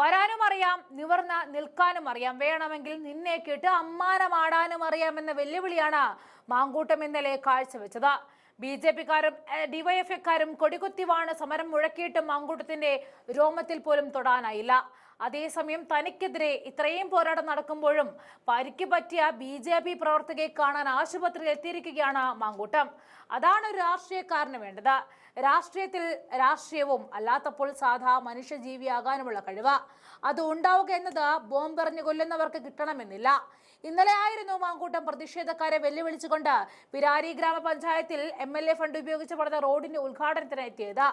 വരാനും അറിയാം നിവർന്ന നിൽക്കാനും അറിയാം. വേണമെങ്കിൽ നിന്നെ കേട്ട് അമ്മാനമാടാനും അറിയാമെന്ന വെല്ലുവിളിയാണ് മാങ്കൂട്ടം ഇന്നലെ കാഴ്ചവെച്ചത്. ബി ജെ പിക്കാരും ഡിവൈഎഫ്ഐക്കാരും കൊടികുത്തിവാണ് സമരം മുഴക്കിയിട്ടും മാങ്കൂട്ടത്തിന്റെ രോമത്തിൽ പോലും തൊടാനായില്ല. അതേസമയം തനിക്കെതിരെ ഇത്രയും പോരാട്ടം നടക്കുമ്പോഴും പരിക്ക് പറ്റിയ ബി ജെ പി പ്രവർത്തകയെ കാണാൻ ആശുപത്രിയിൽ എത്തിയിരിക്കുകയാണ് മാങ്കൂട്ടം. അതാണ് ഒരു രാഷ്ട്രീയക്കാരന് വേണ്ടത്. രാഷ്ട്രീയത്തിൽ രാഷ്ട്രീയവും അല്ലാത്തപ്പോൾ സാധാ മനുഷ്യജീവിയാകാനുമുള്ള കഴിവ്. അത് ഉണ്ടാവുക എന്നത് ബോംബെറിഞ്ഞു കൊല്ലുന്നവർക്ക് കിട്ടണമെന്നില്ല. ഇന്നലെ ആയിരുന്നു മാങ്കൂട്ടം. പ്രതിഷേധക്കാരെ വെല്ലുവിളിച്ചുകൊണ്ട് പിരാരി ഗ്രാമപഞ്ചായത്തിൽ എം എൽ എ ഫണ്ട് ഉപയോഗിച്ച് പണിത റോഡിന്റെ ഉദ്ഘാടനത്തിന് എത്തിയത്.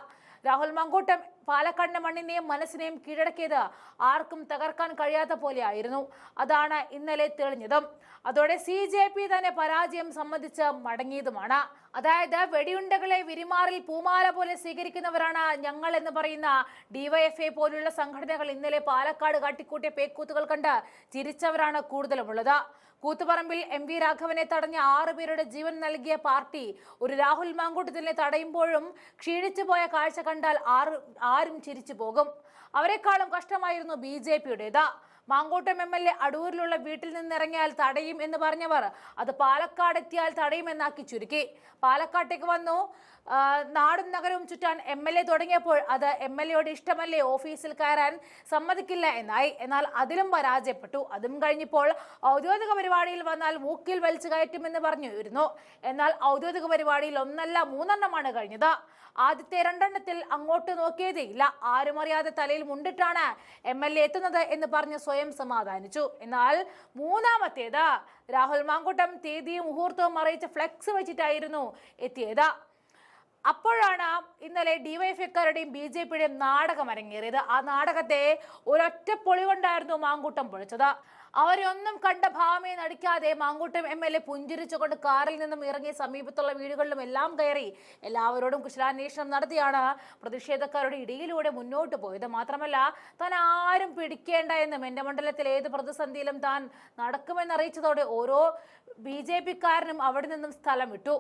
രാഹുൽ മാങ്കൂട്ടം പാലക്കാടിന്റെ മണ്ണിനെയും മനസ്സിനെയും കീഴടക്കിയത് ആർക്കും തകർക്കാൻ കഴിയാത്ത പോലെയായിരുന്നു. അതാണ് ഇന്നലെ തെളിഞ്ഞതും. അതോടെ സി ജെ പി തന്നെ പരാജയം സംബന്ധിച്ച് മടങ്ങിയതുമാണ്. അതായത് വെടിയുണ്ടകളെ വിരിമാറിൽ പൂമാല പോലെ സ്വീകരിക്കുന്നവരാണ് ഞങ്ങൾ എന്ന് പറയുന്ന ഡിവൈഎഫ്എ പോലുള്ള സംഘടനകൾ ഇന്നലെ പാലക്കാട് കാട്ടിക്കൂട്ടിയ പേക്കൂത്തുകൾ കണ്ട് ചിരിച്ചവരാണ് കൂടുതലുമുള്ളത്. കൂത്തുപറമ്പിൽ എം വി രാഘവനെ തടഞ്ഞ ആറു പേരുടെ ജീവൻ നൽകിയ പാർട്ടി ഒരു രാഹുൽ മാങ്കൂട്ടത്തിനെ തടയുമ്പോഴും ക്ഷീണിച്ചു പോയ കാഴ്ച കണ്ടാൽ ആറ് ആരും ചിരിച്ചു പോകും. അവരെക്കാളും കഷ്ടമായിരുന്നു ബി ജെ പിയുടേത്. മാങ്കോട്ടം എം എൽ എ അടൂരിലുള്ള വീട്ടിൽ നിന്നിറങ്ങിയാൽ തടയും എന്ന് പറഞ്ഞവർ. അത് പാലക്കാട് എത്തിയാൽ തടയുമെന്നാക്കി ചുരുക്കി. പാലക്കാട്ടേക്ക് വന്നു. നാടും നഗരവും ചുറ്റാൻ എം എൽ എ തുടങ്ങിയപ്പോൾ അത് എം എൽ എയോട് ഇഷ്ടമല്ലേ ഓഫീസിൽ കയറാൻ? സമ്മതിക്കില്ല എന്നായി. എന്നാൽ അതിലും പരാജയപ്പെട്ടു. അതും കഴിഞ്ഞപ്പോൾ ഔദ്യോഗിക പരിപാടിയിൽ വന്നാൽ മൂക്കിൽ വലിച്ചു കയറ്റുമെന്ന് പറഞ്ഞിരുന്നു. എന്നാൽ ഔദ്യോഗിക പരിപാടിയിൽ ഒന്നല്ല മൂന്നെണ്ണമാണ് കഴിഞ്ഞത്. ആദ്യത്തെ രണ്ടെണ്ണത്തിൽ അങ്ങോട്ട് നോക്കിയതേയില്ല. ആരും അറിയാതെ തലയിൽ മുണ്ടിട്ടാണ് എം എൽ എ എത്തുന്നത് എന്ന് പറഞ്ഞ് സ്വയം സമാധാനിച്ചു. എന്നാൽ മൂന്നാമത്തേത് രാഹുൽ മാങ്കുട്ടം തീയതിയും മുഹൂർത്തവും അറിയിച്ച് ഫ്ലെക്സ് വെച്ചിട്ടായിരുന്നു എത്തിയത്. അപ്പോഴാണ് ഇന്നലെ ഡിവൈഎഫ്ഐക്കാരുടെയും ബി ജെ പിയുടെയും നാടകം അരങ്ങേറിയത് ആ നാടകത്തെ ഒരൊറ്റ പൊളി കൊണ്ടായിരുന്നു മാങ്കൂട്ടം പൊളിച്ചത്. അവരൊന്നും കണ്ട ഭാവമേ നടിക്കാതെ മാങ്കൂട്ടം എം എൽ എ പുഞ്ചിരിച്ചുകൊണ്ട് കാറിൽ നിന്നും ഇറങ്ങി സമീപത്തുള്ള വീടുകളിലും എല്ലാം കയറി എല്ലാവരോടും കുശലാന്വേഷണം നടത്തിയാണ് പ്രതിഷേധക്കാരുടെ ഇടയിലൂടെ മുന്നോട്ട് പോയത്. മാത്രമല്ല താൻ ആരും പിടിക്കേണ്ട എന്നും എന്റെ മണ്ഡലത്തിൽ ഏത് പ്രതിസന്ധിയിലും താൻ നടക്കുമെന്ന് അറിയിച്ചതോടെ ഓരോ ബി ജെ പിക്കാരനും അവിടെ നിന്നും സ്ഥലം വിട്ടു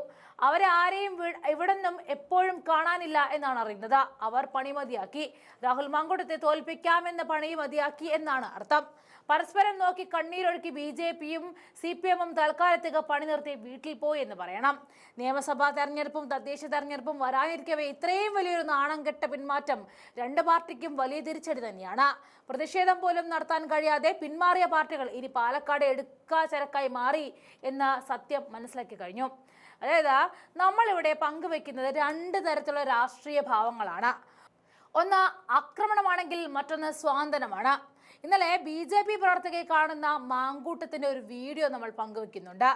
അവരെ ആരെയും ഇവിടെ നിന്നും എപ്പോഴും കാണാനില്ല എന്നാണ് അറിയുന്നത്. അവർ പണി മതിയാക്കി. രാഹുൽ മാങ്കൂട്ടത്തെ തോൽപ്പിക്കാമെന്ന പണി മതിയാക്കി എന്നാണ് അർത്ഥം. പരസ്പരം നോക്കി കണ്ണീരൊഴുക്കി ബി ജെ പിയും സി പി എമ്മും തൽക്കാലത്തേക്ക് പണി നിർത്തി വീട്ടിൽ പോയി എന്ന് പറയണം. നിയമസഭാ തെരഞ്ഞെടുപ്പും തദ്ദേശ തെരഞ്ഞെടുപ്പും വരാനിരിക്കവേ ഇത്രയും വലിയൊരു നാണം കെട്ട പിന്മാറ്റം രണ്ട് പാർട്ടിക്കും വലിയ തിരിച്ചടി തന്നെയാണ്. പ്രതിഷേധം പോലും നടത്താൻ കഴിയാതെ പിന്മാറിയ പാർട്ടികൾ ഇനി പാലക്കാട് എടുക്കാ ചരക്കായി മാറി എന്ന സത്യം മനസ്സിലാക്കി കഴിഞ്ഞു. അതായത് നമ്മളിവിടെ പങ്കുവെക്കുന്നത് രണ്ട് തരത്തിലുള്ള രാഷ്ട്രീയ ഭാവങ്ങളാണ്. ഒന്ന് ആക്രമണമാണെങ്കിൽ മറ്റൊന്ന് സ്വാതന്ത്ര്യമാണ് ഇന്നലെ ബി ജെ പി പ്രവർത്തകരെ കാണുന്ന മാങ്കൂട്ടത്തിന്റെ ഒരു വീഡിയോ നമ്മൾ പങ്കുവെക്കുന്നുണ്ട്.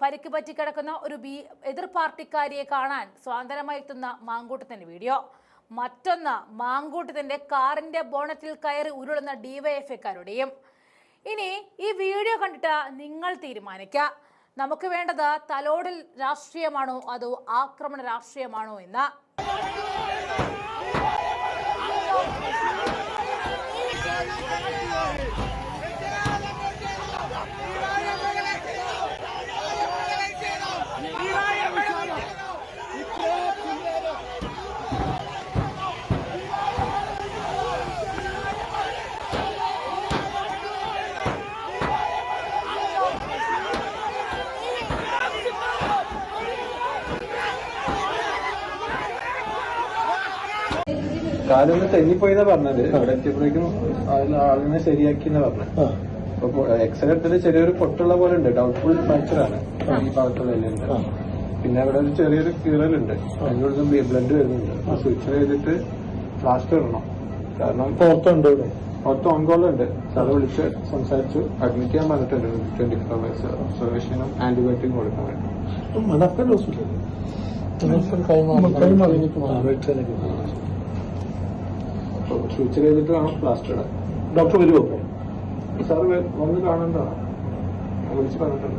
പരിക്ക് പറ്റി കിടക്കുന്ന ഒരു ബി എതിർ പാർട്ടിക്കാരിയെ കാണാൻ സ്വാതന്ത്ര്യമായി എത്തുന്ന മാങ്കൂട്ടത്തിന്റെ വീഡിയോ. മറ്റൊന്ന് മാങ്കൂട്ടത്തിന്റെ കാറിന്റെ ബോണറ്റിൽ കയറി ഉരുളുന്ന ഡിവൈഎഫ്ഐക്കാരുടെയും ഇനി ഈ വീഡിയോ കണ്ടിട്ട് നിങ്ങൾ തീരുമാനിക്കുക നമുക്ക് വേണ്ടത് തലോടിൽ രാഷ്ട്രീയമാണോ അതോ ആക്രമണ രാഷ്ട്രീയമാണോ എന്ന്. കാലൊന്ന് തെന്നിപ്പോയിന്നാ പറഞ്ഞത് അവിടെ എത്തിയപ്പോഴേക്കും അതിൽ ആളിനെ ശരിയാക്കിന്നാ പറഞ്ഞത് അപ്പൊ എക്സ്റേ എടുത്തിട്ട് ചെറിയൊരു പൊട്ടുള്ള പോലെ ഉണ്ട് ഡൗട്ട്ഫുൾ ഫ്രാക്ചർ ആണ് ഈ ഭാഗത്തുള്ള എല്ലുണ്ട് പിന്നെ അവിടെ ഒരു ചെറിയൊരു കീറലുണ്ട് അതിനോട് ബ്ലഡ് വരുന്നുണ്ട് സ്വിച്ച് ചെയ്തിട്ട് പ്ലാസ്റ്റർ ഇടണം കാരണം പുറത്തുണ്ട് ഇവിടെ മൊത്തം ഓൺകോളുണ്ട് സാറ് വിളിച്ച് സംസാരിച്ചു അഡ്മിറ്റ് ചെയ്യാൻ പറഞ്ഞിട്ടുണ്ട് ട്വന്റി ഫോർ അവേഴ്സ് ഒബ്സർവേഷനും ആന്റിബയോട്ടിക് കൊടുക്കാൻ വേണ്ടി മണക്കൽ ഹോസ്പിറ്റൽ സ്വിച്ച് ചെയ്തിട്ട് വേണം പ്ലാസ്റ്റർ ഡോക്ടർ വരുമോ സാറ് വന്ന് കാണേണ്ടതാണ് വിളിച്ച് പറഞ്ഞിട്ടുണ്ട്.